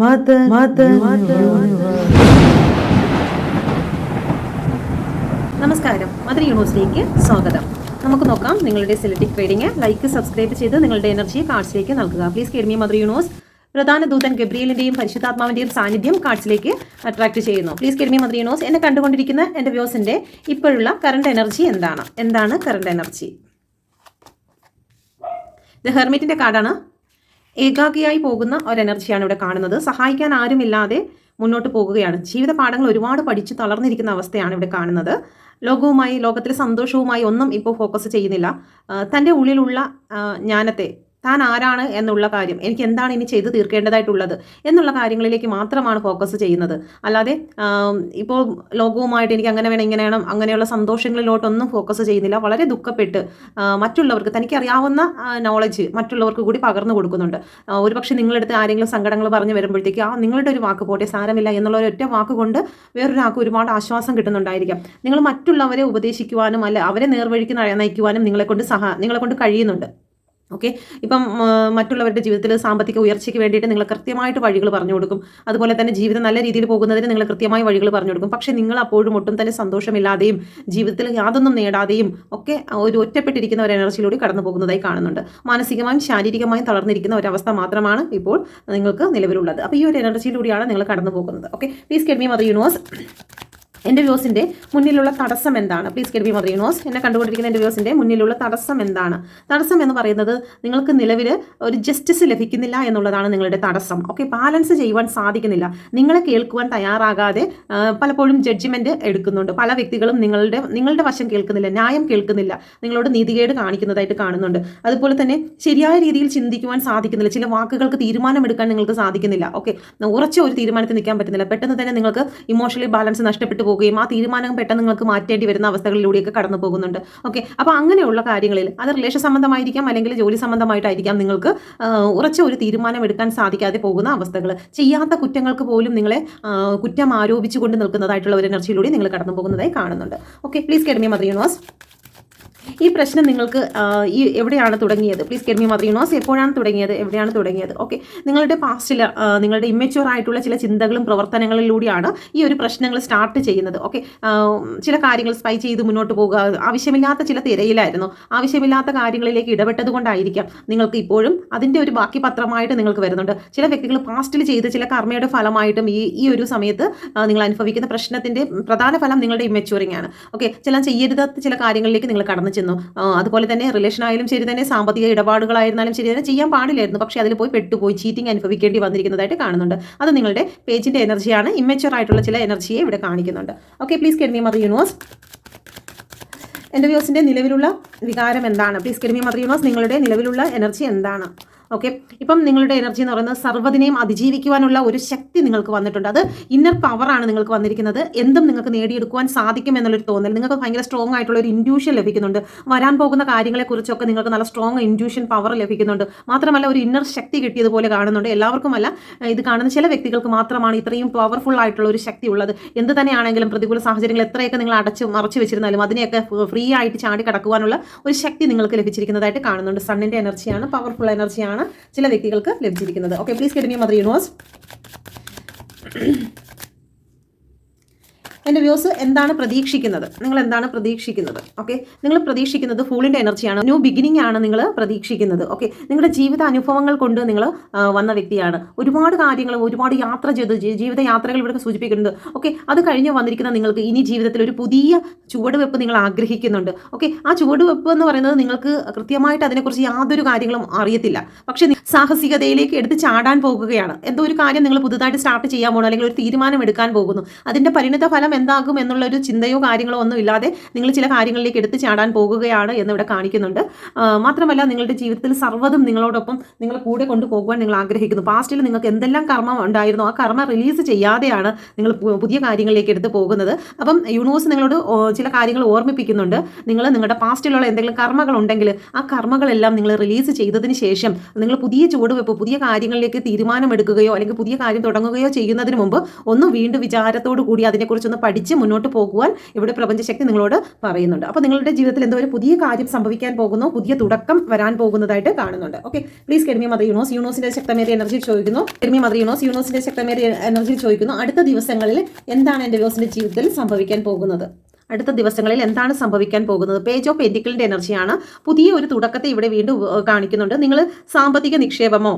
Mother, Mother, നമസ്കാരം. Mother യൂണിവേഴ്സിറ്റിക്ക് സ്വാഗതം. നമുക്ക് നോക്കാം നിങ്ങളുടെ സെലക്ടിക് ട്രേഡിംഗ് ലൈക്ക് സബ്സ്ക്രൈബ് ചെയ്ത് നിങ്ങളുടെ എനർജി കാർഡ്സിലേക്ക് നൽകുക. പ്ലീസ് കേഡ്മി മദർ യൂണിവേഴ്സ്. പ്രധാന ദൂതൻ ഗബ്രിയലിന്റെയും പരിശുദ്ധാത്മാവിന്റെയും സാന്നിധ്യം കാർഡ്സിലേക്ക് അട്രാക്ട് ചെയ്യുന്നു. Please കെഡ്മി mother universe. എന്നെ കണ്ടുകൊണ്ടിരിക്കുന്ന എന്റെ വ്യൂസിന്റെ ഇപ്പോഴുള്ള കറണ്ട് എനർജി എന്താണ്? എന്താണ് കറണ്ട് എനർജി ദ ഹെർമിറ്റിന്റെ കാർഡാണ് ഏകാഗിയായി പോകുന്ന ഒരു എനർജിയാണ് ഇവിടെ കാണുന്നത്. സഹായിക്കാൻ ആരുമില്ലാതെ മുന്നോട്ട് പോകുകയാണ്. ജീവിത പാഠങ്ങൾ ഒരുപാട് പഠിച്ച് തളർന്നിരിക്കുന്ന അവസ്ഥയാണ് ഇവിടെ കാണുന്നത്. ലോകവുമായി ലോകത്തിലെ സന്തോഷവുമായി ഒന്നും ഇപ്പോൾ ഫോക്കസ് ചെയ്യുന്നില്ല. തന്റെ ഉള്ളിലുള്ള ജ്ഞാനത്തെ താൻ ആരാണ് എന്നുള്ള കാര്യം എനിക്ക് എന്താണ് ഇനി ചെയ്തു തീർക്കേണ്ടതായിട്ടുള്ളത് എന്നുള്ള കാര്യങ്ങളിലേക്ക് മാത്രമാണ് ഫോക്കസ് ചെയ്യുന്നത്. അല്ലാതെ ഇപ്പോൾ ലോകവുമായിട്ട് എനിക്ക് അങ്ങനെ വേണം ഇങ്ങനെ വേണം അങ്ങനെയുള്ള സന്തോഷങ്ങളിലോട്ടൊന്നും ഫോക്കസ് ചെയ്യുന്നില്ല. വളരെ ദുഃഖപ്പെട്ട് മറ്റുള്ളവർക്ക് തനിക്കറിയാവുന്ന നോളജ് മറ്റുള്ളവർക്ക് കൂടി പകർന്നു കൊടുക്കുന്നുണ്ട്. ഒരു ഒരുപക്ഷെ നിങ്ങളെടുത്ത് ആരെങ്കിലും സങ്കടങ്ങൾ പറഞ്ഞു വരുമ്പോഴത്തേക്ക് ആ നിങ്ങളുടെ ഒരു വാക്ക് പോട്ടെ സാരമില്ല എന്നുള്ള ഒരു ഒറ്റ വാക്ക് കൊണ്ട് വേറൊരാൾക്ക് ഒരുപാട് ആശ്വാസം കിട്ടുന്നുണ്ടായിരിക്കാം. നിങ്ങൾ മറ്റുള്ളവരെ ഉപദേശിക്കുവാനും അല്ല അവരെ നേർവഴിക്ക് നയ- നയിക്കുവാനും നിങ്ങളെ കൊണ്ട് സഹ നിങ്ങളെ കഴിയുന്നുണ്ട്. ഓക്കെ? ഇപ്പം മറ്റുള്ളവരുടെ ജീവിതത്തിൽ സാമ്പത്തിക ഉയർച്ചയ്ക്ക് വേണ്ടിയിട്ട് നിങ്ങൾ കൃത്യമായിട്ട് വഴികൾ പറഞ്ഞു കൊടുക്കും. അതുപോലെ തന്നെ ജീവിതം നല്ല രീതിയിൽ പോകുന്നതിന് നിങ്ങൾ കൃത്യമായി വഴികൾ പറഞ്ഞു കൊടുക്കും. പക്ഷെ നിങ്ങൾ അപ്പോഴും ഒട്ടും തന്നെ സന്തോഷമില്ലാതെയും ജീവിതത്തിൽ യാതൊന്നും നേടാതെയും ഒക്കെ ഒരു ഒറ്റപ്പെട്ടിരിക്കുന്ന ഒരു എനർജിയിലൂടെ കടന്നു പോകുന്നതായി കാണുന്നുണ്ട്. മാനസികമായും ശാരീരികമായും തളർന്നിരിക്കുന്ന ഒരവസ്ഥ മാത്രമാണ് ഇപ്പോൾ നിങ്ങൾക്ക് നിലവിലുള്ളത്. അപ്പോൾ ഈ ഒരു എനർജിയിലൂടെയാണ് നിങ്ങൾ കടന്നു പോകുന്നത് ഓക്കെ പ്ലീസ് കെഡ്മി മദർ യൂണിവേഴ്സ് എന്റെ വ്യൂസിന്റെ മുന്നിലുള്ള തടസ്സം എന്താണ്? പ്ലീസ് കെഡ് ബി മദർ യൂണിവേഴ്സ് എന്നെ കണ്ടുകൊണ്ടിരിക്കുന്ന എന്റെ വ്യൂസിന്റെ മുന്നിലുള്ള തടസ്സം എന്താണ്? തടസ്സം എന്ന് പറയുന്നത് നിങ്ങൾക്ക് നിലവിൽ ഒരു ജസ്റ്റിസ് ലഭിക്കുന്നില്ല എന്നുള്ളതാണ് നിങ്ങളുടെ തടസ്സം. ഓക്കെ ബാലൻസ് ചെയ്യുവാൻ സാധിക്കുന്നില്ല. നിങ്ങളെ കേൾക്കുവാൻ തയ്യാറാകാതെ പലപ്പോഴും ജഡ്ജ്മെന്റ് എടുക്കുന്നുണ്ട്. പല വ്യക്തികളും നിങ്ങളുടെ നിങ്ങളുടെ വശം കേൾക്കുന്നില്ല ന്യായം കേൾക്കുന്നില്ല നിങ്ങളോട് നീതികേട് കാണിക്കുന്നതായിട്ട് കാണുന്നുണ്ട്. അതുപോലെ തന്നെ ശരിയായ രീതിയിൽ ചിന്തിക്കുവാൻ സാധിക്കുന്നില്ല. ചില വാക്കുകൾക്ക് തീരുമാനമെടുക്കാൻ നിങ്ങൾക്ക് സാധിക്കുന്നില്ല. ഓക്കെ ഉറച്ച ഒരു തീരുമാനത്തിൽ നിൽക്കാൻ പറ്റുന്നില്ല. പെട്ടെന്ന് തന്നെ നിങ്ങൾക്ക് ഇമോഷണലി ബാലൻസ് നഷ്ടപ്പെട്ടു പോവുകയും ആ തീരുമാനം പെട്ടെന്ന് നിങ്ങൾക്ക് മാറ്റേണ്ടി വരുന്ന അവസ്ഥകളിലൂടെയൊക്കെ കടന്നു പോകുന്നുണ്ട്. ഓക്കെ അപ്പോൾ അങ്ങനെയുള്ള കാര്യങ്ങളിൽ അത് റിലേഷൻ സംബന്ധമായിരിക്കാം അല്ലെങ്കിൽ ജോലി സംബന്ധമായിട്ടായിരിക്കാം നിങ്ങൾക്ക് ഉറച്ച ഒരു തീരുമാനം എടുക്കാൻ സാധിക്കാതെ പോകുന്ന അവസ്ഥകൾ ചെയ്യാത്ത കുറ്റങ്ങൾക്ക് പോലും നിങ്ങളെ കുറ്റം ആരോപിച്ചുകൊണ്ട് നിൽക്കുന്നതായിട്ടുള്ള ഒരു എനർജിയിലൂടെ നിങ്ങൾ കടന്നു പോകുന്നതായി കാണുന്നുണ്ട്. ഓക്കെ പ്ലീസ് കെഡ്മി മദർ യൂണിവേഴ്സ് ഈ പ്രശ്നം നിങ്ങൾക്ക് ഈ എവിടെയാണ് തുടങ്ങിയത്? പ്ലീസ് കെഡ്മി മദർ യൂണിവേഴ്സ് എപ്പോഴാണ് തുടങ്ങിയത്? എവിടെയാണ് തുടങ്ങിയത്? ഓക്കെ നിങ്ങളുടെ പാസ്റ്റിൽ നിങ്ങളുടെ ഇമ്മച്യൂർ ആയിട്ടുള്ള ചില ചിന്തകളും പ്രവർത്തനങ്ങളിലൂടെയാണ് ഈ ഒരു പ്രശ്നങ്ങൾ സ്റ്റാർട്ട് ചെയ്യുന്നത്. ഓക്കെ ചില കാര്യങ്ങൾ സ്പൈ ചെയ്ത് മുന്നോട്ട് പോകുക ആവശ്യമില്ലാത്ത ചില തിരയിലായിരുന്നു. ആവശ്യമില്ലാത്ത കാര്യങ്ങളിലേക്ക് ഇടപെട്ടത് കൊണ്ടായിരിക്കാം നിങ്ങൾക്ക് ഇപ്പോഴും അതിന്റെ ഒരു ബാക്കി പത്രമായിട്ട് നിങ്ങൾക്ക് വരുന്നുണ്ട്. ചില വ്യക്തികൾ പാസ്റ്റിൽ ചെയ്ത് ചില കർമ്മയുടെ ഫലമായിട്ടും ഈ ഈ ഒരു സമയത്ത് നിങ്ങൾ അനുഭവിക്കുന്ന പ്രശ്നത്തിന്റെ പ്രധാന ഫലം നിങ്ങളുടെ ഇമ്മച്യൂറിംഗ് ആണ്. ഓക്കെ ചില ചെയ്യരുതാത്ത ചില കാര്യങ്ങളിലേക്ക് നിങ്ങൾ കടന്നു ചെന്നു. അതുപോലെ തന്നെ റിലേഷൻ ആയാലും ശരി തന്നെ സാമ്പത്തിക ഇടപാടുകളായിരുന്നാലും ശരി തന്നെ ചെയ്യാൻ പാടില്ലായിരുന്നു. പക്ഷേ അതിൽ പോയി പെട്ടുപോയി ചീറ്റിംഗ് അനുഭവിക്കേണ്ടി വന്നിരിക്കുന്നതായിട്ട് കാണുന്നുണ്ട്. അത് നിങ്ങളുടെ പേജിന്റെ എനർജിയാണ് ഇമ്മച്ചുവർ ആയിട്ടുള്ള ചില എനർജിയെ ഇവിടെ കാണിക്കുന്നുണ്ട്. ഓക്കെ പ്ലീസ് കെഡ്മി മദർ യൂണിവേഴ്സ് എന്റെ വ്യൂസിന്റെ നിലവിലുള്ള വികാരം എന്താണ്? പ്ലീസ് കെഡ്മി മദർ യൂണിവേഴ്സ് നിങ്ങളുടെ നിലവിലുള്ള എനർജി എന്താണ്? ഓക്കെ ഇപ്പം നിങ്ങളുടെ എനർജി എന്ന് പറയുന്നത് സർവതിനെയും അതിജീവിക്കുവാനുള്ള ഒരു ശക്തി നിങ്ങൾക്ക് വന്നിട്ടുണ്ട്. അത് ഇന്നർ പവറാണ് നിങ്ങൾക്ക് വന്നിരിക്കുന്നത്. എന്തും നിങ്ങൾക്ക് നേടിയെടുക്കുവാൻ സാധിക്കും എന്നുള്ളൊരു തോന്നൽ. നിങ്ങൾക്ക് ഭയങ്കര സ്ട്രോങ് ആയിട്ടുള്ള ഒരു ഇൻഡ്യൂഷൻ ലഭിക്കുന്നുണ്ട്. വരാൻ പോകുന്ന കാര്യങ്ങളെക്കുറിച്ചൊക്കെ നിങ്ങൾക്ക് നല്ല സ്ട്രോങ് ഇൻഡ്യൂഷൻ പവർ ലഭിക്കുന്നുണ്ട്. മാത്രമല്ല ഒരു ഇന്നർ ശക്തി കിട്ടിയതുപോലെ കാണുന്നുണ്ട്. എല്ലാവർക്കുമല്ല ഇത് കാണുന്ന ചില വ്യക്തികൾക്ക് മാത്രമാണ് ഇത്രയും പവർഫുൾ ആയിട്ടുള്ള ഒരു ശക്തി ഉള്ളത്. എന്ത് തന്നെയാണെങ്കിലും പ്രതികൂല സാഹചര്യങ്ങൾ എത്രയൊക്കെ നിങ്ങൾ അടച്ച് മറച്ചു വെച്ചിരുന്നാലും അതിനെയൊക്കെ ഫ്രീ ആയിട്ട് ചാടി കടക്കുവാനുള്ള ഒരു ശക്തി നിങ്ങൾക്ക് ലഭിച്ചിരിക്കുന്നതായിട്ട് കാണുന്നുണ്ട്. സണ്ണിന്റെ എനർജിയാണ് പവർഫുൾ എനർജിയാണ് ചില വ്യക്തികൾക്ക് ലഭിച്ചിരിക്കുന്നത്. ഓക്കെ പ്ലീസ് കെട്ടിനി മദർ യൂണിവേഴ്സ് എന്റെ വ്യൂസ് എന്താണ് പ്രതീക്ഷിക്കുന്നത്? നിങ്ങൾ എന്താണ് പ്രതീക്ഷിക്കുന്നത്? ഓക്കെ നിങ്ങൾ പ്രതീക്ഷിക്കുന്നത് ഫൂളിന്റെ എനർജിയാണ്. ന്യൂ ബിഗിനിങ് ആണ് നിങ്ങൾ പ്രതീക്ഷിക്കുന്നത്. ഓക്കെ നിങ്ങളുടെ ജീവിത അനുഭവങ്ങൾ കൊണ്ട് നിങ്ങൾ വന്ന വ്യക്തിയാണ്. ഒരുപാട് കാര്യങ്ങൾ ഒരുപാട് യാത്ര ചെയ്ത് ജീവിത യാത്രകൾ ഇവിടെ സൂചിപ്പിക്കുന്നുണ്ട്. ഓക്കെ അത് കഴിഞ്ഞ് വന്നിരിക്കുന്ന നിങ്ങൾക്ക് ഇനി ജീവിതത്തിൽ ഒരു പുതിയ ചുവടുവെപ്പ് നിങ്ങൾ ആഗ്രഹിക്കുന്നുണ്ട്. ഓക്കെ ആ ചുവടുവെപ്പ് എന്ന് പറയുന്നത് നിങ്ങൾക്ക് കൃത്യമായിട്ട് അതിനെക്കുറിച്ച് യാതൊരു കാര്യങ്ങളും അറിയത്തില്ല. പക്ഷേ സാഹസികതയിലേക്ക് എടുത്ത് ചാടാൻ പോകുകയാണ്. എന്തോ ഒരു കാര്യം നിങ്ങൾ പുതുതായിട്ട് സ്റ്റാർട്ട് ചെയ്യാൻ പോകുന്നു അല്ലെങ്കിൽ ഒരു തീരുമാനം എടുക്കാൻ പോകുന്നു. അതിന്റെ പരിണിത ഫലം എന്താകും എന്നുള്ള ഒരു ചിന്തയോ കാര്യങ്ങളോ ഒന്നും ഇല്ലാതെ നിങ്ങൾ ചില കാര്യങ്ങളിലേക്ക് എടുത്തു ചാടാൻ പോകുകയാണ് എന്നിവിടെ കാണിക്കുന്നുണ്ട്. മാത്രമല്ല നിങ്ങളുടെ ജീവിതത്തിൽ സർവതും നിങ്ങളോടൊപ്പം നിങ്ങൾ കൂടെ കൊണ്ടുപോകുവാൻ നിങ്ങൾ ആഗ്രഹിക്കുന്നു. പാസ്റ്റിൽ നിങ്ങൾക്ക് എന്തെല്ലാം കർമ്മം ഉണ്ടായിരുന്നോ ആ കർമ്മ റിലീസ് ചെയ്യാതെയാണ് നിങ്ങൾ പുതിയ കാര്യങ്ങളിലേക്ക് എടുത്ത് പോകുന്നത്. അപ്പം യൂണിവേഴ്സ് നിങ്ങളോട് ചില കാര്യങ്ങൾ ഓർമ്മിപ്പിക്കുന്നുണ്ട്. നിങ്ങൾ നിങ്ങളുടെ പാസ്റ്റിലുള്ള എന്തെങ്കിലും കർമ്മകൾ ഉണ്ടെങ്കിൽ ആ കർമ്മകളെല്ലാം നിങ്ങൾ റിലീസ് ചെയ്തതിന് ശേഷം നിങ്ങൾ പുതിയ ചുവടുവെപ്പ് പുതിയ കാര്യങ്ങളിലേക്ക് തീരുമാനമെടുക്കുകയോ അല്ലെങ്കിൽ പുതിയ കാര്യം തുടങ്ങുകയോ ചെയ്യുന്നതിന് മുമ്പ് ഒന്ന് വീണ്ടും വിചാരത്തോടു കൂടി അതിനെക്കുറിച്ചൊന്ന് പഠിച്ച് മുന്നോട്ട് പോകുവാൻ ഇവിടെ പ്രപഞ്ചശക്തി നിങ്ങളോട് പറയുന്നുണ്ട്. അപ്പോൾ നിങ്ങളുടെ ജീവിതത്തിൽ എന്തോ ഒരു പുതിയ കാര്യം സംഭവിക്കാൻ പോകുന്നു പുതിയ തുടക്കം വരാൻ പോകുന്നതായിട്ട് കാണുന്നുണ്ട്. ഓക്കെ പ്ലീസ് കെഡ്മി മദർ യൂണോസ് യൂണോസിന്റെ ശക്തമേറിയ എനർജി ചോദിക്കുന്നു. കെഡ്മി മദർ യൂണോസ് യൂണോസിന്റെ ശക്തമേറിയ എനർജി ചോദിക്കുന്നു. അടുത്ത ദിവസങ്ങളിൽ എന്താണ് എന്റെ യൂസിന്റെ ജീവിതത്തിൽ സംഭവിക്കാൻ പോകുന്നത്? അടുത്ത ദിവസങ്ങളിൽ എന്താണ് സംഭവിക്കാൻ പോകുന്നത്? പേജ് ഓഫ് പെന്റിക്കിളിന്റെ എനർജിയാണ് പുതിയ ഒരു തുടക്കത്തെ ഇവിടെ വീണ്ടും കാണിക്കുന്നുണ്ട്. നിങ്ങൾ സാമ്പത്തിക നിക്ഷേപമോ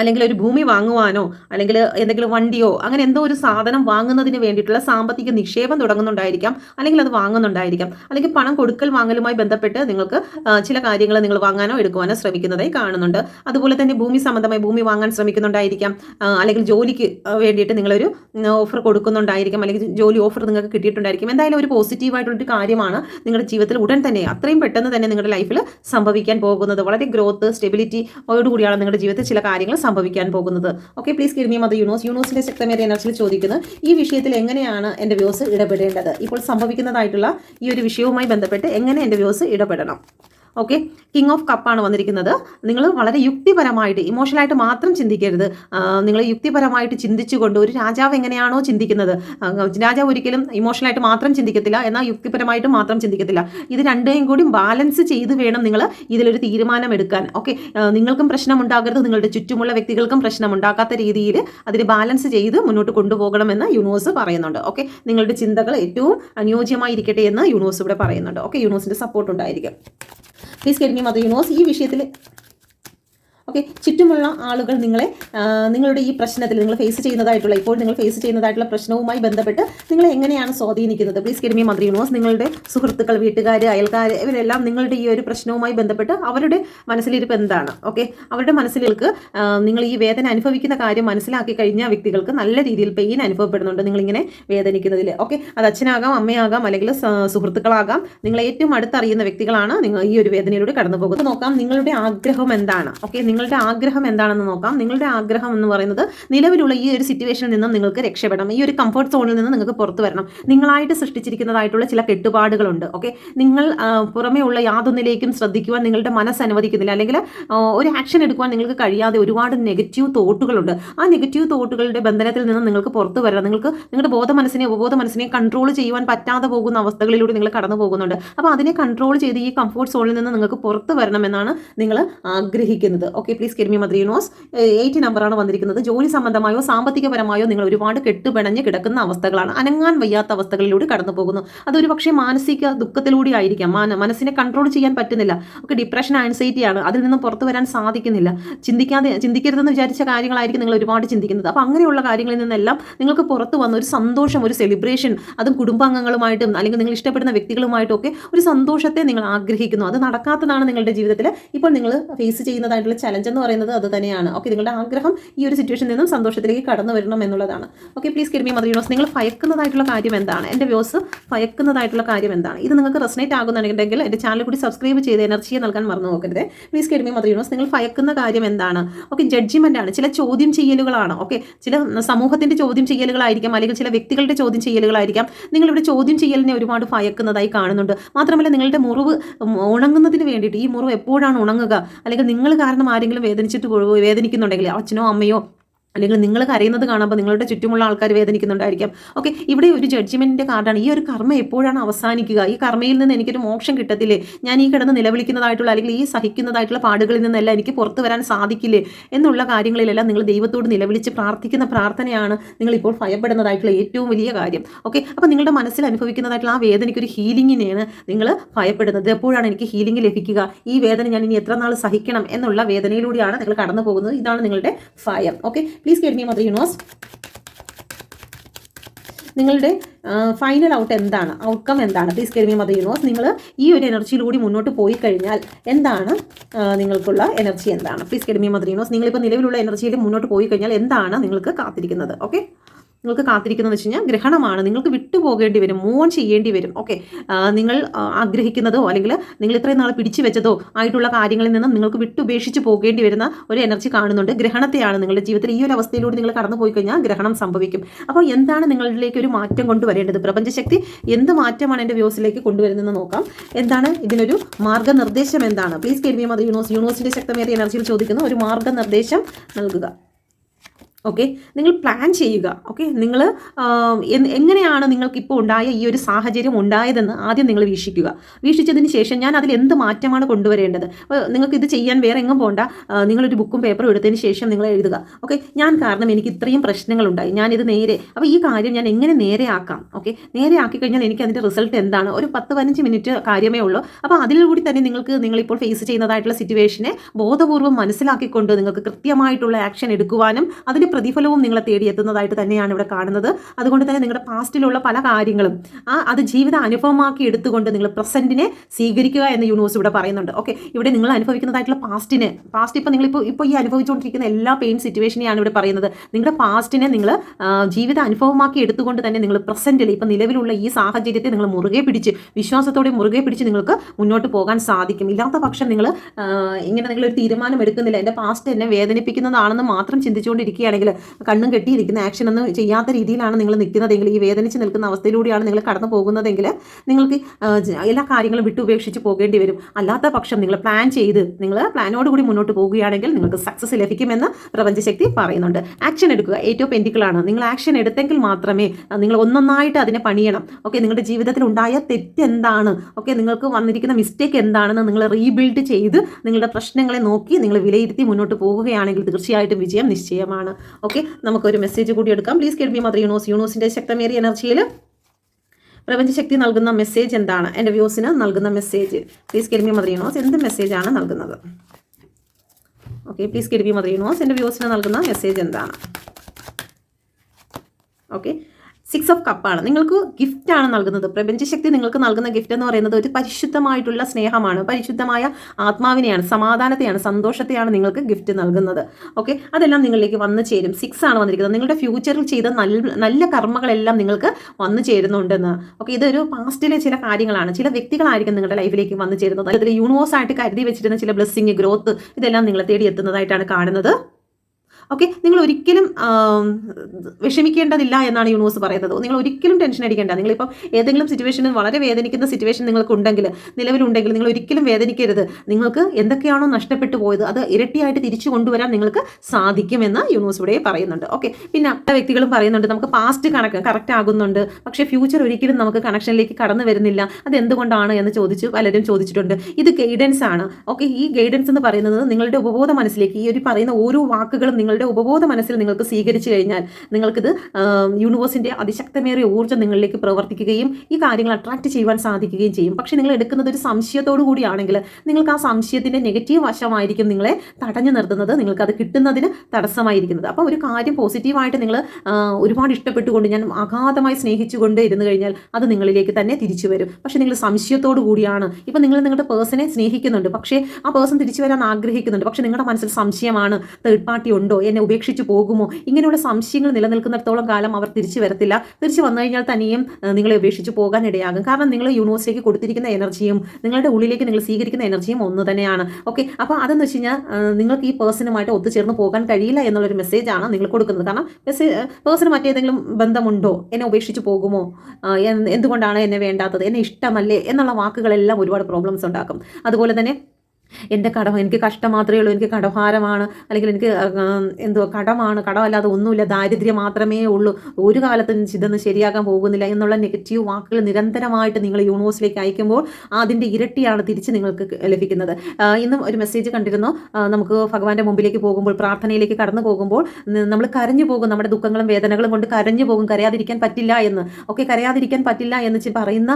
അല്ലെങ്കിൽ ഒരു ഭൂമി വാങ്ങുവാനോ അല്ലെങ്കിൽ എന്തെങ്കിലും വണ്ടിയോ അങ്ങനെ എന്തോ ഒരു സാധനം വാങ്ങുന്നതിന് വേണ്ടിയിട്ടുള്ള സാമ്പത്തിക നിക്ഷേപം തുടങ്ങുന്നുണ്ടായിരിക്കാം. അല്ലെങ്കിൽ അത് വാങ്ങുന്നുണ്ടായിരിക്കാം. അല്ലെങ്കിൽ പണം കൊടുക്കൽ വാങ്ങലുമായി ബന്ധപ്പെട്ട് നിങ്ങൾക്ക് ചില കാര്യങ്ങൾ നിങ്ങൾ വാങ്ങാനോ എടുക്കുവാനോ ശ്രമിക്കുന്നതായി കാണുന്നുണ്ട്. അതുപോലെ തന്നെ ഭൂമി സംബന്ധമായി ഭൂമി വാങ്ങാൻ ശ്രമിക്കുന്നുണ്ടായിരിക്കാം. അല്ലെങ്കിൽ ജോലിക്ക് വേണ്ടിയിട്ട് നിങ്ങളൊരു ഓഫർ കൊടുക്കുന്നുണ്ടായിരിക്കാം. അല്ലെങ്കിൽ ജോലി ഓഫർ നിങ്ങൾക്ക് കിട്ടിയിട്ടുണ്ടായിരിക്കും. എന്തായാലും ഒരു പോസിറ്റീവായിട്ടുള്ളൊരു കാര്യമാണ് നിങ്ങളുടെ ജീവിതത്തിൽ ഉടൻ തന്നെ അത്രയും പെട്ടെന്ന് തന്നെ നിങ്ങളുടെ ലൈഫിൽ സംഭവിക്കാൻ പോകുന്നത്. വളരെ ഗ്രോത്ത് സ്റ്റെബിലിറ്റി ഓടുകൂടിയാണ് നിങ്ങളുടെ ജീവിതത്തിൽ ചില കാര്യങ്ങൾ സംഭവിക്കാൻ പോകുന്നത്. ഓക്കെ പ്ലീസ് കിർമി മത യൂണോസ് യൂണോസിന്റെ ശക്തമേറിയ എനർജിയിൽ ചോദിക്കുന്നത് ഈ വിഷയത്തിൽ എങ്ങനെയാണ് എന്റെ വ്യൂസ് ഇടപെടേണ്ടത്? ഇപ്പോൾ സംഭവിക്കുന്നതായിട്ടുള്ള ഈ ഒരു വിഷയവുമായി ബന്ധപ്പെട്ട് എങ്ങനെ എന്റെ വ്യൂസ് ഇടപെടണം? ഓക്കെ കിങ് ഓഫ് കപ്പാണ് വന്നിരിക്കുന്നത്. നിങ്ങൾ വളരെ യുക്തിപരമായിട്ട് ഇമോഷണലായിട്ട് മാത്രം ചിന്തിക്കരുത്. നിങ്ങൾ യുക്തിപരമായിട്ട് ചിന്തിച്ചുകൊണ്ട് ഒരു രാജാവ് എങ്ങനെയാണോ ചിന്തിക്കുന്നത് രാജാവ് ഒരിക്കലും ഇമോഷണലായിട്ട് മാത്രം ചിന്തിക്കത്തില്ല എന്നാൽ യുക്തിപരമായിട്ട് മാത്രം ചിന്തിക്കത്തില്ല. ഇത് രണ്ടേയും കൂടി ബാലൻസ് ചെയ്ത് വേണം നിങ്ങൾ ഇതിലൊരു തീരുമാനം എടുക്കാൻ ഓക്കെ നിങ്ങൾക്കും പ്രശ്നം ഉണ്ടാകരുത് നിങ്ങളുടെ ചുറ്റുമുള്ള വ്യക്തികൾക്കും പ്രശ്നം ഉണ്ടാക്കാത്ത രീതിയിൽ അതിന് ബാലൻസ് ചെയ്ത് മുന്നോട്ട് കൊണ്ടുപോകണമെന്ന് യൂണിവേഴ്സ് പറയുന്നുണ്ട്. ഓക്കെ നിങ്ങളുടെ ചിന്തകൾ ഏറ്റവും അനുയോജ്യമായിരിക്കട്ടെ എന്ന് യൂണിവേഴ്സ് ഇവിടെ പറയുന്നുണ്ട്. ഓക്കെ യൂണിവേഴ്സിന്റെ സപ്പോർട്ട് ഉണ്ടായിരിക്കും. പ്ലീസ് കെഡ്മി മദർ യൂണിവേഴ്സ് ഈ വിഷയത്തിൽ ഓക്കെ? ചുറ്റുമുള്ള ആളുകൾ നിങ്ങളെ നിങ്ങളുടെ ഈ പ്രശ്നത്തിൽ നിങ്ങൾ ഫേസ് ചെയ്യുന്നതായിട്ടുള്ള ഇപ്പോൾ നിങ്ങൾ ഫേസ് ചെയ്യുന്നതായിട്ടുള്ള പ്രശ്നവുമായി ബന്ധപ്പെട്ട് നിങ്ങളെ എങ്ങനെയാണ് സ്വാധീനിക്കുന്നത്? പ്ലീസ് കിഡ്മി മന്ത്രി യൂണിവേഴ്സ് നിങ്ങളുടെ സുഹൃത്തുക്കൾ വീട്ടുകാർ അയൽക്കാർ ഇവരെല്ലാം നിങ്ങളുടെ ഈ ഒരു പ്രശ്നവുമായി ബന്ധപ്പെട്ട് അവരുടെ മനസ്സിലിരിപ്പ് എന്താണ്? ഓക്കെ? അവരുടെ മനസ്സിലേക്ക് നിങ്ങൾ ഈ വേദന അനുഭവിക്കുന്ന കാര്യം മനസ്സിലാക്കി കഴിഞ്ഞ വ്യക്തികൾക്ക് നല്ല രീതിയിൽ പെയിൻ അനുഭവപ്പെടുന്നുണ്ട് നിങ്ങളിങ്ങനെ വേദനിക്കുന്നതിൽ. ഓക്കെ? അത് അച്ഛനാകാം അമ്മയാകാം അല്ലെങ്കിൽ സുഹൃത്തുക്കളാകാം. നിങ്ങളെ ഏറ്റവും അടുത്തറിയുന്ന വ്യക്തികളാണ് നിങ്ങൾ ഈ ഒരു വേദനയിലൂടെ കടന്നു പോകുന്നത് നോക്കാം നിങ്ങളുടെ ആഗ്രഹം എന്താണ്? ഓക്കെ? നിങ്ങളുടെ ആഗ്രഹം എന്താണെന്ന് നോക്കാം. നിങ്ങളുടെ ആഗ്രഹം എന്ന് പറയുന്നത് നിലവിലുള്ള ഈ ഒരു സിറ്റുവേഷനിൽ നിന്നും നിങ്ങൾക്ക് രക്ഷപ്പെടണം. ഈ ഒരു കംഫർട്ട് സോണിൽ നിന്ന് നിങ്ങൾക്ക് പുറത്തു വരണം. നിങ്ങളായിട്ട് സൃഷ്ടിച്ചിരിക്കുന്നതായിട്ടുള്ള ചില കെട്ടുപാടുകളുണ്ട്. ഓക്കെ നിങ്ങൾ പുറമേ ഉള്ള യാതൊന്നിലേക്കും ശ്രദ്ധിക്കുവാൻ നിങ്ങളുടെ മനസ്സ് അനുവദിക്കുന്നില്ല. അല്ലെങ്കിൽ ഒരു ആക്ഷൻ എടുക്കുവാൻ നിങ്ങൾക്ക് കഴിയാതെ ഒരുപാട് നെഗറ്റീവ് തോട്ടുകളുണ്ട് ആ നെഗറ്റീവ് തോട്ടുകളുടെ ബന്ധനത്തിൽ നിന്ന് നിങ്ങൾക്ക് പുറത്തു വരണം. നിങ്ങൾക്ക് നിങ്ങളുടെ ബോധ മനസ്സിനെ ഉപബോധ മനസ്സിനെ കൺട്രോൾ ചെയ്യുവാൻ പറ്റാതെ പോകുന്ന അവസ്ഥകളിലൂടെ നിങ്ങൾ കടന്നു പോകുന്നുണ്ട്. അപ്പോൾ അതിനെ കൺട്രോൾ ചെയ്ത് ഈ കംഫോർട്ട് സോണിൽ നിന്ന് നിങ്ങൾക്ക് പുറത്ത് വരണമെന്നാണ് നിങ്ങൾ ആഗ്രഹിക്കുന്നത്. Okay please tell me mother universe eight നമ്പറാണ് വന്നിരിക്കുന്നത്. ജോലി സംബന്ധമായോ സാമ്പത്തികപരമായോ നിങ്ങൾ ഒരുപാട് കെട്ടുപിണഞ്ഞ് കിടക്കുന്ന അവസ്ഥകളാണ്. അനങ്ങാൻ വയ്യാത്ത അവസ്ഥകളിലൂടെ കടന്നു പോകുന്നു. അതൊരു പക്ഷേ മാനസിക ദുഃഖത്തിലൂടെ ആയിരിക്കാം. മാന മനസ്സിനെ കൺട്രോൾ ചെയ്യാൻ പറ്റുന്നില്ല. ഒക്കെ ഡിപ്രഷൻ ആൻസൈറ്റിയാണ് അതിൽ നിന്നും പുറത്തു വരാൻ സാധിക്കുന്നില്ല. ചിന്തിക്കാതെ ചിന്തിക്കരുതെന്ന് വിചാരിച്ച കാര്യങ്ങളായിരിക്കും നിങ്ങൾ ഒരുപാട് ചിന്തിക്കുന്നത്. അപ്പോൾ അങ്ങനെയുള്ള കാര്യങ്ങളിൽ നിന്നെല്ലാം നിങ്ങൾക്ക് പുറത്തു വന്ന ഒരു സന്തോഷം ഒരു സെലിബ്രേഷൻ അതും കുടുംബാംഗങ്ങളുമായിട്ടും അല്ലെങ്കിൽ നിങ്ങൾ ഇഷ്ടപ്പെടുന്ന വ്യക്തികളുമായിട്ടും ഒക്കെ ഒരു സന്തോഷത്തെ നിങ്ങൾ ആഗ്രഹിക്കുന്നു. അത് നടക്കാത്തതാണ് നിങ്ങളുടെ ജീവിതത്തിൽ ഇപ്പോൾ നിങ്ങൾ ഫേസ് ചെയ്യുന്നതായിട്ടുള്ള ചലഞ്ച് എന്ന് പറയുന്നത് അത് തന്നെയാണ്. ഓക്കെ നിങ്ങളുടെ ആഗ്രഹം ഈ ഒരു സിറ്റുവേഷനിൽ നിന്നും സന്തോഷത്തിലേക്ക് കടന്നു വരണം എന്നുള്ളതാണ്. ഓക്കെ പ്ലീസ് മദർ യൂണിവേഴ്സ് നിങ്ങൾ ഭയക്കുന്നതായിട്ടുള്ള കാര്യം എന്താണ്? എന്റെ വ്യൂസ് ഭയക്കുന്നതായിട്ടുള്ള കാര്യം എന്താണ്? ഇത് നിങ്ങൾക്ക് റെസനേറ്റ് ആകുന്നുണ്ടെങ്കിൽ എന്റെ ചാനൽ കൂടി സബ്സ്ക്രൈബ് ചെയ്ത് എനർജിയെ നൽകാൻ മറന്നു നോക്കരുത് പ്ലീസ് മദർ യൂണിവേഴ്സ് നിങ്ങൾ ഭയക്കുന്ന കാര്യം എന്താണ്? ഓക്കെ ജഡ്ജ്മെന്റ് ആണ്. ചില ചോദ്യം ചെയ്യലുകളാണ്. ഓക്കെ ചില സമൂഹത്തിന്റെ ചോദ്യം ചെയ്യലുകളായിരിക്കാം അല്ലെങ്കിൽ ചില വ്യക്തികളുടെ ചോദ്യം ചെയ്യലുകളായിരിക്കാം. നിങ്ങളിവിടെ ചോദ്യം ചെയ്യലിനെ ഒരുപാട് ഭയക്കുന്നതായി കാണുന്നുണ്ട്. മാത്രമല്ല നിങ്ങളുടെ മുറിവ് ഉണങ്ങുന്നതിന് വേണ്ടിയിട്ട് ഈ മുറിവ് എപ്പോഴാണ് ഉണങ്ങുക? അല്ലെങ്കിൽ നിങ്ങൾ കാരണം ആരെങ്കിലും വേദനിച്ചിട്ട് പോ- വേദനിക്കുന്നുണ്ടെങ്കിൽ അച്ഛനോ അമ്മയോ അല്ലെങ്കിൽ നിങ്ങൾ കരയുന്നത് കാണുമ്പോൾ നിങ്ങളുടെ ചുറ്റുമുള്ള ആൾക്കാർ വേദനിക്കുന്നുണ്ടായിരിക്കാം. ഓക്കെ ഇവിടെ ഒരു ജഡ്ജ്മെന്റിന്റെ കാർഡാണ് ഈ ഒരു കർമ്മ എപ്പോഴാണ് അവസാനിക്കുക? ഈ കർമ്മയിൽ നിന്ന് എനിക്കൊരു മോക്ഷം കിട്ടത്തില്ലേ? ഞാൻ ഈ കിടന്ന് നിലവിളിക്കുന്നതായിട്ടുള്ള അല്ലെങ്കിൽ ഈ സഹിക്കുന്നതായിട്ടുള്ള പാടുകളിൽ നിന്നെല്ലാം എനിക്ക് പുറത്തു വരാൻ സാധിക്കില്ലേ? എന്നുള്ള കാര്യങ്ങളിലെല്ലാം നിങ്ങൾ ദൈവത്തോട് നിലവിളിച്ച് പ്രാർത്ഥിക്കുന്ന പ്രാർത്ഥനയാണ് നിങ്ങളിപ്പോൾ ഭയപ്പെടുന്നതായിട്ടുള്ള ഏറ്റവും വലിയ കാര്യം. ഓക്കെ അപ്പോൾ നിങ്ങളുടെ മനസ്സിൽ അനുഭവിക്കുന്നതായിട്ടുള്ള ആ വേദനയ്ക്ക് ഒരു ഹീലിങ്ങിനെയാണ് നിങ്ങൾ ഭയപ്പെടുന്നത്. എപ്പോഴാണ് എനിക്ക് ഹീലിംഗ് ലഭിക്കുക? ഈ വേദന ഞാൻ ഇനി എത്ര നാൾ സഹിക്കണം എന്നുള്ള വേദനയിലൂടെയാണ് നിങ്ങൾ കടന്നു പോകുന്നത് ഇതാണ് നിങ്ങളുടെ ഭയം. ഓക്കെ പ്ലീസ് കേട്ട് മീ മദർ യൂണിവേഴ്സ് നിങ്ങളുടെ ഫൈനൽ ഔട്ട് എന്താണ്? ഔട്ട്കം എന്താണ്? Please tell me mother universe നിങ്ങൾ ഈ ഒരു എനർജിയിലൂടെ മുന്നോട്ട് പോയി കഴിഞ്ഞാൽ എന്താണ് നിങ്ങൾക്കുള്ള എനർജി എന്താണ്? പ്ലീസ് കെൽമി മദർ യൂണിവേഴ്സ് നിങ്ങളിപ്പോൾ നിലവിലുള്ള എനർജിയിൽ മുന്നോട്ട് പോയി കഴിഞ്ഞാൽ എന്താണ് നിങ്ങൾക്ക് കാത്തിരിക്കുന്നത്? ഓക്കെ നിങ്ങൾക്ക് കാത്തിരിക്കുന്നത് വെച്ച് കഴിഞ്ഞാൽ ഗ്രഹണമാണ്. നിങ്ങൾക്ക് വിട്ടുപോകേണ്ടി വരും മൂവൺ ചെയ്യേണ്ടി വരും. ഓക്കെ നിങ്ങൾ ആഗ്രഹിക്കുന്നതോ അല്ലെങ്കിൽ നിങ്ങൾ ഇത്രയും നാൾ പിടിച്ചു വെച്ചതോ ആയിട്ടുള്ള കാര്യങ്ങളിൽ നിന്നും നിങ്ങൾക്ക് വിട്ടുപേക്ഷിച്ച് പോകേണ്ടി വരുന്ന ഒരു എനർജി കാണുന്നുണ്ട്. ഗ്രഹണത്തെയാണ് നിങ്ങളുടെ ജീവിതത്തിൽ ഈ ഒരു അവസ്ഥയിലൂടെ നിങ്ങൾ കടന്നു പോയി കഴിഞ്ഞാൽ ഗ്രഹണം സംഭവിക്കും. അപ്പോൾ എന്താണ് നിങ്ങളിലേക്ക് ഒരു മാറ്റം കൊണ്ടുവരേണ്ടത്? പ്രപഞ്ചശക്തി എന്ത് മാറ്റമാണ് എന്റെ വ്യൂസിലേക്ക് കൊണ്ടുവരുന്നതെന്ന് നോക്കാം. എന്താണ് ഇതിനൊരു മാർഗനിർദ്ദേശം എന്താണ്? പ്ലീസ് കേൾവി മത യൂണിവേഴ്സ് യൂണിവേഴ്സിന്റെ ശക്തമേറിയ എനർജിയിൽ ചോദിക്കുന്ന ഒരു മാർഗനിർദ്ദേശം നൽകുക. ഓക്കെ നിങ്ങൾ പ്ലാൻ ചെയ്യുക. ഓക്കെ നിങ്ങൾ എങ്ങനെയാണ് നിങ്ങൾക്ക് ഇപ്പോൾ ഉണ്ടായ ഈ ഒരു സാഹചര്യം ഉണ്ടായതെന്ന് ആദ്യം നിങ്ങൾ വീക്ഷിക്കുക. വീക്ഷിച്ചതിന് ശേഷം ഞാൻ അതിൽ എന്ത് മാറ്റമാണ് കൊണ്ടുവരേണ്ടത്? നിങ്ങൾക്ക് ഇത് ചെയ്യാൻ വേറെ എങ്ങും പോകണ്ട നിങ്ങളൊരു ബുക്കും പേപ്പറും എടുത്തതിന് ശേഷം നിങ്ങൾ എഴുതുക. ഓക്കെ ഞാൻ കാരണം എനിക്ക് ഇത്രയും പ്രശ്നങ്ങളുണ്ടായി. ഞാനിത് നേരെ അപ്പോൾ ഈ കാര്യം ഞാൻ എങ്ങനെ നേരെ ആക്കാം ഓക്കെ നേരെ ആക്കി കഴിഞ്ഞാൽ എനിക്ക് അതിന്റെ റിസൾട്ട് എന്താണ്? ഒരു പത്ത് പതിനഞ്ച് മിനിറ്റ് കാര്യമേ ഉള്ളൂ. അപ്പോൾ അതിലൂടെ തന്നെ നിങ്ങൾക്ക് നിങ്ങളിപ്പോൾ ഫേസ് ചെയ്യുന്നതായിട്ടുള്ള സിറ്റുവേഷനെ ബോധപൂർവം മനസ്സിലാക്കിക്കൊണ്ട് നിങ്ങൾക്ക് കൃത്യമായിട്ടുള്ള ആക്ഷൻ എടുക്കുവാനും അതിന്റെ പ്രതിഫലവും നിങ്ങൾ തേടിയെത്തുന്നതായിട്ട് തന്നെയാണ് ഇവിടെ കാണുന്നത്. അതുകൊണ്ട് തന്നെ നിങ്ങളുടെ പാസ്റ്റിലുള്ള പല കാര്യങ്ങളും ആ അത് ജീവിത അനുഭവമാക്കി എടുത്തുകൊണ്ട് നിങ്ങൾ പ്രസന്റിനെ സ്വീകരിക്കുക എന്ന് യൂണിവേഴ്സ് ഇവിടെ പറയുന്നുണ്ട്. ഓക്കെ ഇവിടെ നിങ്ങൾ അനുഭവിക്കുന്നതായിട്ടുള്ള പാസ്റ്റിനെ പാസ്റ്റ് ഇപ്പോൾ നിങ്ങളിപ്പോൾ ഇപ്പോൾ ഈ അനുഭവിച്ചുകൊണ്ടിരിക്കുന്ന എല്ലാ പെയിൻ സിറ്റുവേഷനെയാണ് ഇവിടെ പറയുന്നത്. നിങ്ങളുടെ പാസ്റ്റിനെ നിങ്ങൾ ജീവിത അനുഭവമാക്കി എടുത്തുകൊണ്ട് തന്നെ നിങ്ങൾ പ്രസന്റിൽ ഇപ്പോൾ നിലവിലുള്ള ഈ സാഹചര്യത്തെ നിങ്ങൾ മുറുകെ പിടിച്ച് വിശ്വാസത്തോടെ മുറുകെ പിടിച്ച് നിങ്ങൾക്ക് മുന്നോട്ട് പോകാൻ സാധിക്കും. ഇല്ലാത്ത പക്ഷം നിങ്ങൾ ഇങ്ങനെ നിങ്ങളൊരു തീരുമാനം എടുക്കുന്നില്ല. എന്റെ പാസ്റ്റ് എന്നെ വേദനിപ്പിക്കുന്നതാണെന്ന് മാത്രം ചിന്തിച്ചുകൊണ്ടിരിക്കുകയാണെങ്കിൽ കണ്ണും കെട്ടിയിരിക്കുന്ന ആക്ഷൻ ഒന്നും ചെയ്യാത്ത രീതിയിലാണ് നിങ്ങൾ നിൽക്കുന്നതെങ്കിൽ ഈ വേദനിച്ച് നിൽക്കുന്ന അവസ്ഥയിലൂടെയാണ് നിങ്ങൾ കടന്നു പോകുന്നതെങ്കിൽ നിങ്ങൾക്ക് എല്ലാ കാര്യങ്ങളും വിട്ടുപേക്ഷിച്ച് പോകേണ്ടി വരും. അല്ലാത്ത പക്ഷം നിങ്ങൾ പ്ലാൻ ചെയ്ത് നിങ്ങൾ പ്ലാനോടുകൂടി മുന്നോട്ട് പോകുകയാണെങ്കിൽ നിങ്ങൾക്ക് സക്സസ് ലഭിക്കുമെന്ന് പ്രപഞ്ചശക്തി പറയുന്നുണ്ട്. ആക്ഷൻ എടുക്കുക ഏറ്റവും പെൻഡിക്കിളാണ് നിങ്ങൾ ആക്ഷൻ എടുത്തെങ്കിൽ മാത്രമേ നിങ്ങൾ ഒന്നൊന്നായിട്ട് അതിനെ പണിയണം. ഓക്കെ നിങ്ങളുടെ ജീവിതത്തിൽ ഉണ്ടായ തെറ്റ് എന്താണ്? ഓക്കെ നിങ്ങൾക്ക് വന്നിരിക്കുന്ന മിസ്റ്റേക്ക് എന്താണെന്ന് നിങ്ങൾ റീബിൽഡ് ചെയ്ത് നിങ്ങളുടെ പ്രശ്നങ്ങളെ നോക്കി നിങ്ങൾ വിലയിരുത്തി മുന്നോട്ട് പോവുകയാണെങ്കിൽ തീർച്ചയായിട്ടും വിജയം നിശ്ചയമാണ്. ഓക്കെ നമുക്കൊരു മെസ്സേജ് കൂടി എടുക്കാം. പ്ലീസ് കേൾവി മദർ യൂണോസ് യൂണോസിന്റെ ശക്തമേറിയ എനർജിയിൽ പ്രപഞ്ചശക്തി നൽകുന്ന മെസ്സേജ് എന്താണ്? എന്റെ വ്യൂസിന് നൽകുന്ന message please tell me mother universe എന്ത് മെസ്സേജാണ് നൽകുന്നത്? Okay please tell me mother universe എന്റെ വ്യൂസിന് നൽകുന്ന മെസ്സേജ് എന്താണ്? ഓക്കെ സിക്സ് ഓഫ് കപ്പാണ് നിങ്ങൾക്ക് ഗിഫ്റ്റാണ് നൽകുന്നത്. പ്രപഞ്ചശക്തി നിങ്ങൾക്ക് നൽകുന്ന ഗിഫ്റ്റ് എന്ന് പറയുന്നത് ഒരു പരിശുദ്ധമായിട്ടുള്ള സ്നേഹമാണ്. പരിശുദ്ധമായ ആത്മാവിനെയാണ് സമാധാനത്തെയാണ് സന്തോഷത്തെയാണ് നിങ്ങൾക്ക് ഗിഫ്റ്റ് നൽകുന്നത്. ഓക്കെ അതെല്ലാം നിങ്ങളിലേക്ക് വന്നു ചേരും. സിക്സ് ആണ് വന്നിരിക്കുന്നത്. നിങ്ങളുടെ ഫ്യൂച്ചറിൽ ചെയ്ത നല്ല നല്ല കർമ്മങ്ങളെല്ലാം നിങ്ങൾക്ക് വന്നു ചേരുന്നുണ്ടെന്ന്. ഓക്കെ ഇതൊരു പാസ്റ്റിലെ ചില കാര്യങ്ങളാണ്. ചില വ്യക്തികളായിരിക്കും നിങ്ങളുടെ ലൈഫിലേക്ക് വന്നു ചേരുന്നത്. അതിൽ യൂണിവേഴ്സായിട്ട് കരുതി വെച്ചിരുന്ന ചില ബ്ലെസ്സിങ് ഗ്രോത്ത് ഇതെല്ലാം നിങ്ങളെ തേടി എത്തുന്നതായിട്ടാണ് കാണുന്നത്. ഓക്കെ? നിങ്ങൾ ഒരിക്കലും വിഷമിക്കേണ്ടതില്ല എന്നാണ് യൂണിവേഴ്സ് പറയുന്നത്. നിങ്ങൾ ഒരിക്കലും ടെൻഷൻ അടിക്കേണ്ട. നിങ്ങളിപ്പം ഏതെങ്കിലും സിറ്റുവേഷനിൽ വളരെ വേദനിക്കുന്ന സിറ്റുവേഷൻ നിങ്ങൾക്ക് ഉണ്ടെങ്കിൽ നിലവിലുണ്ടെങ്കിൽ നിങ്ങൾ ഒരിക്കലും വേദനിക്കരുത്. നിങ്ങൾക്ക് എന്തൊക്കെയാണോ നഷ്ടപ്പെട്ടു പോയത് അത് ഇരട്ടിയായിട്ട് തിരിച്ചു കൊണ്ടുവരാൻ നിങ്ങൾക്ക് സാധിക്കുമെന്ന് യൂണിവേഴ്സ് ഇവിടെ പറയുന്നുണ്ട്. ഓക്കെ? പിന്നെ പല വ്യക്തികളും പറയുന്നുണ്ട് നമുക്ക് പാസ്റ്റ് കണക്ക് കറക്റ്റ് ആകുന്നുണ്ട്. പക്ഷേ ഫ്യൂച്ചർ ഒരിക്കലും നമുക്ക് കണക്ഷനിലേക്ക് കടന്നു വരുന്നില്ല. അത് എന്തുകൊണ്ടാണ് എന്ന് ചോദിച്ചു പലരും ചോദിച്ചിട്ടുണ്ട്. ഇത് ഗൈഡൻസ് ആണ്. ഓക്കെ? ഈ ഗൈഡൻസ് എന്ന് പറയുന്നത് നിങ്ങളുടെ ഉപബോധ മനസ്സിലേക്ക് ഈ ഒരു പറയുന്ന ഓരോ വാക്കുകളും നിങ്ങളുടെ ഉപബോധ മനസ്സിൽ നിങ്ങൾക്ക് സ്വീകരിച്ചു കഴിഞ്ഞാൽ നിങ്ങൾക്കിത് യൂണിവേഴ്സിന്റെ അതിശക്തമേറിയ ഊർജം നിങ്ങളിലേക്ക് പ്രവർത്തിക്കുകയും ഈ കാര്യങ്ങൾ അട്രാക്ട് ചെയ്യുവാൻ സാധിക്കുകയും ചെയ്യും. പക്ഷേ നിങ്ങൾ എടുക്കുന്നത് ഒരു സംശയത്തോടു കൂടിയാണെങ്കിൽ നിങ്ങൾക്ക് ആ സംശയത്തിന്റെ നെഗറ്റീവ് വശമായിരിക്കും നിങ്ങളെ തടഞ്ഞു നിർത്തുന്നത്. നിങ്ങൾക്ക് അത് കിട്ടുന്നതിന് തടസ്സമായിരിക്കുന്നത്. അപ്പോൾ ഒരു കാര്യം പോസിറ്റീവായിട്ട് നിങ്ങൾ ഒരുപാട് ഇഷ്ടപ്പെട്ടുകൊണ്ട് ഞാൻ അഗാധമായി സ്നേഹിച്ചുകൊണ്ട് ഇരുന്ന് കഴിഞ്ഞാൽ അത് നിങ്ങളിലേക്ക് തന്നെ തിരിച്ചു വരും. പക്ഷേ നിങ്ങൾ സംശയത്തോടു കൂടിയാണ്. ഇപ്പം നിങ്ങൾ നിങ്ങളുടെ പേഴ്സണെ സ്നേഹിക്കുന്നുണ്ട്. പക്ഷേ ആ പേഴ്സൺ തിരിച്ചു വരാൻ ആഗ്രഹിക്കുന്നുണ്ട്. പക്ഷേ നിങ്ങളുടെ മനസ്സിൽ സംശയമാണ്. തേർഡ് പാർട്ടി ഉണ്ടോ എന്നെ ഉപേക്ഷിച്ച് പോകുമോ? ഇങ്ങനെയുള്ള സംശയങ്ങൾ നിലനിൽക്കുന്നിടത്തോളം കാലം അവർ തിരിച്ചു വരത്തില്ല. തിരിച്ചു വന്നു കഴിഞ്ഞാൽ തന്നെയും നിങ്ങളെ ഉപേക്ഷിച്ച് പോകാൻ ഇടയാകും. കാരണം നിങ്ങൾ യൂണിവേഴ്സിലേക്ക് കൊടുത്തിരിക്കുന്ന എനർജിയും നിങ്ങളുടെ ഉള്ളിലേക്ക് നിങ്ങൾ സ്വീകരിക്കുന്ന എനർജിയും ഒന്ന് തന്നെയാണ്. ഓക്കെ അപ്പോൾ അതെന്ന് വെച്ച് കഴിഞ്ഞാൽ നിങ്ങൾക്ക് ഈ പേഴ്സണുമായിട്ട് ഒത്തുചേർന്ന് പോകാൻ കഴിയില്ല എന്നുള്ളൊരു മെസ്സേജാണ് നിങ്ങൾ കൊടുക്കുന്നത്. കാരണം മെസ്സേജ് പേഴ്സണ് മറ്റേതെങ്കിലും ബന്ധമുണ്ടോ? എന്നെ ഉപേക്ഷിച്ച് പോകുമോ? എന്തുകൊണ്ടാണ് എന്നെ വേണ്ടാത്തത്? എന്നെ ഇഷ്ടമല്ലേ? എന്നുള്ള വാക്കുകളെല്ലാം ഒരുപാട് പ്രോബ്ലംസ് ഉണ്ടാക്കും. അതുപോലെ തന്നെ എന്റെ കടം എനിക്ക് കഷ്ടം മാത്രമേ ഉള്ളൂ എനിക്ക് കടഭാരമാണ് അല്ലെങ്കിൽ എനിക്ക് എന്തോ കടമാണ് കടമല്ലാതെ ഒന്നുമില്ല ദാരിദ്ര്യം മാത്രമേ ഉള്ളൂ ഒരു കാലത്തും ഇതൊന്നും ശരിയാക്കാൻ പോകുന്നില്ല എന്നുള്ള നെഗറ്റീവ് വാക്കുകൾ നിരന്തരമായിട്ട് നിങ്ങൾ യൂണിവേഴ്സിലേക്ക് അയക്കുമ്പോൾ അതിന്റെ ഇരട്ടിയാണ് തിരിച്ച് നിങ്ങൾക്ക് ലഭിക്കുന്നത്. ഇന്നും ഒരു മെസ്സേജ് കണ്ടിരുന്നു നമുക്ക് ഭഗവാന്റെ മുമ്പിലേക്ക് പോകുമ്പോൾ പ്രാർത്ഥനയിലേക്ക് കടന്നു പോകുമ്പോൾ നമ്മൾ കരഞ്ഞു പോകും നമ്മുടെ ദുഃഖങ്ങളും വേദനകളും കൊണ്ട് കരഞ്ഞു പോകും കരയാതിരിക്കാൻ പറ്റില്ല എന്ന്. ഓക്കെ കരയാതിരിക്കാൻ പറ്റില്ല എന്ന് പറയുന്ന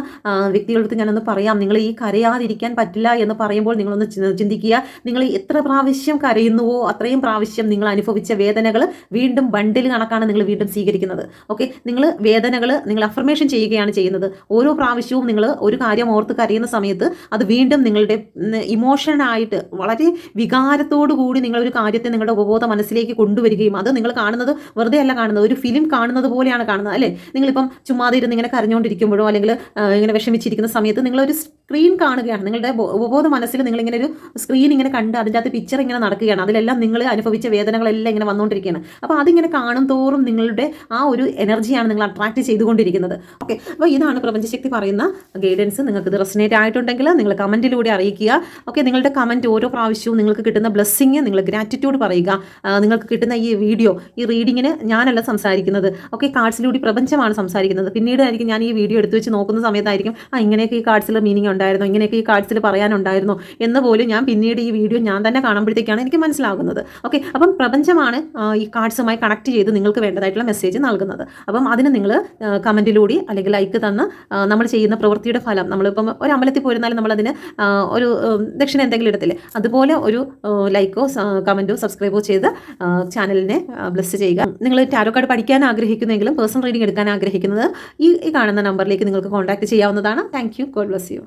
വ്യക്തികളുടെ അടുത്ത് ഞാനൊന്ന് പറയാം. നിങ്ങൾ ഈ കരയാതിരിക്കാൻ പറ്റില്ല എന്ന് പറയുമ്പോൾ നിങ്ങളൊന്ന് ചിന്തിക്കുക നിങ്ങൾ എത്ര പ്രാവശ്യം കരയുന്നുവോ അത്രയും പ്രാവശ്യം നിങ്ങൾ അനുഭവിച്ച വേദനകൾ വീണ്ടും ബണ്ടിൽ കണക്കാണ് നിങ്ങൾ വീണ്ടും സ്വീകരിക്കുന്നത്. ഓക്കെ നിങ്ങൾ വേദനകൾ നിങ്ങൾ അഫർമേഷൻ ചെയ്യുകയാണ് ചെയ്യുന്നത്. ഓരോ പ്രാവശ്യവും നിങ്ങൾ ഒരു കാര്യം ഓർത്ത് കരയുന്ന സമയത്ത് അത് വീണ്ടും നിങ്ങളുടെ ഇമോഷനായിട്ട് വളരെ വികാരത്തോടു കൂടി നിങ്ങൾ ഒരു കാര്യത്തെ നിങ്ങളുടെ ഉപബോധ മനസ്സിലേക്ക് കൊണ്ടുവരികയും അത് നിങ്ങൾ കാണുന്നത് വെറുതെ അല്ല കാണുന്നത് ഒരു ഫിലിം കാണുന്നത് പോലെയാണ് കാണുന്നത് അല്ലേ? നിങ്ങളിപ്പം ചുമ്മാതെ ഇരുന്ന് ഇങ്ങനെ കരഞ്ഞുകൊണ്ടിരിക്കുമ്പോഴോ അല്ലെങ്കിൽ ഇങ്ങനെ വിഷമിച്ചിരിക്കുന്ന സമയത്ത് നിങ്ങളൊരു സ്ക്രീൻ കാണുകയാണ്. നിങ്ങളുടെ ഉപബോധ മനസ്സിൽ നിങ്ങളിങ്ങനെ ഒരു സ്ക്രീൻ ഇങ്ങനെ കണ്ട് അതിന്റെ അകത്ത് പിക്ചർ ഇങ്ങനെ നടക്കുകയാണ്. അതിലെല്ലാം നിങ്ങൾ അനുഭവിച്ച വേദനകളെല്ലാം ഇങ്ങനെ വന്നുകൊണ്ടിരിക്കുകയാണ്. അപ്പോൾ അതിങ്ങനെ കാണും തോറും നിങ്ങളുടെ ആ ഒരു എനർജിയാണ് നിങ്ങൾ അട്രാക്ട് ചെയ്തുകൊണ്ടിരിക്കുന്നത്. ഓക്കെ അപ്പോൾ ഇതാണ് പ്രപഞ്ചശക്തി പറയുന്ന ഗൈഡൻസ് നിങ്ങൾക്ക് ഇത് റെസിനേറ്റ് ആയിട്ടുണ്ടെങ്കിൽ നിങ്ങൾ കമന്റിലൂടെ അറിയിക്കുക. ഓക്കെ നിങ്ങളുടെ കമന്റ് ഓരോ പ്രാവശ്യവും നിങ്ങൾക്ക് കിട്ടുന്ന ബ്ലെസ്സിങ് നിങ്ങൾ ഗ്രാറ്റിറ്റ്യൂഡ് പറയുക. നിങ്ങൾക്ക് കിട്ടുന്ന ഈ വീഡിയോ ഈ റീഡിങ്ങിന് ഞാനല്ല സംസാരിക്കുന്നത്. ഓക്കെ കാർഡ്സിലൂടെ പ്രപഞ്ചമാണ് സംസാരിക്കുന്നത്. പിന്നീടായിരിക്കും ഞാൻ ഈ വീഡിയോ എടുത്തു വെച്ച് നോക്കുന്ന സമയത്തായിരിക്കും ആ ഇങ്ങനെയൊക്കെ ഈ കാർഡ്സിൽ മീനിങ് ഉണ്ടായിരുന്നു? ഇങ്ങനെയൊക്കെ ഈ കാർഡ്സിൽ പറയാനുണ്ടായിരുന്നു? എന്ന് പോലും ഞാൻ പിന്നീട് ഈ വീഡിയോ ഞാൻ തന്നെ കാണുമ്പോഴത്തേക്കാണ് എനിക്ക് മനസ്സിലാകുന്നത്. ഓക്കെ അപ്പം പ്രപഞ്ചമാണ് ഈ കാർഡ്സുമായി കണക്ട് ചെയ്ത് നിങ്ങൾക്ക് വേണ്ടതായിട്ടുള്ള മെസ്സേജ് നൽകുന്നത്. അപ്പം അതിന് നിങ്ങൾ കമന്റിലൂടെ അല്ലെങ്കിൽ ലൈക്ക് തന്ന് നമ്മൾ ചെയ്യുന്ന പ്രവൃത്തിയുടെ ഫലം നമ്മളിപ്പം ഒരു അമ്പലത്തിൽ പോയിരുന്നാലും നമ്മളതിന് ഒരു ദക്ഷിണ എന്തെങ്കിലും ഇടത്തില്ലേ അതുപോലെ ഒരു ലൈക്കോ കമന്റോ സബ്സ്ക്രൈബോ ചെയ്ത് ചാനലിനെ ബ്ലസ് ചെയ്യുക. നിങ്ങൾ ടാരോ കാർഡ് പഠിക്കാൻ ആഗ്രഹിക്കുന്നെങ്കിലും പേഴ്സണൽ റീഡിംഗ് എടുക്കാൻ ആഗ്രഹിക്കുന്നത് ഈ കാണുന്ന നമ്പറിലേക്ക് നിങ്ങൾക്ക് കോൺടാക്ട് ചെയ്യാവുന്നതാണ്. Thank you God bless you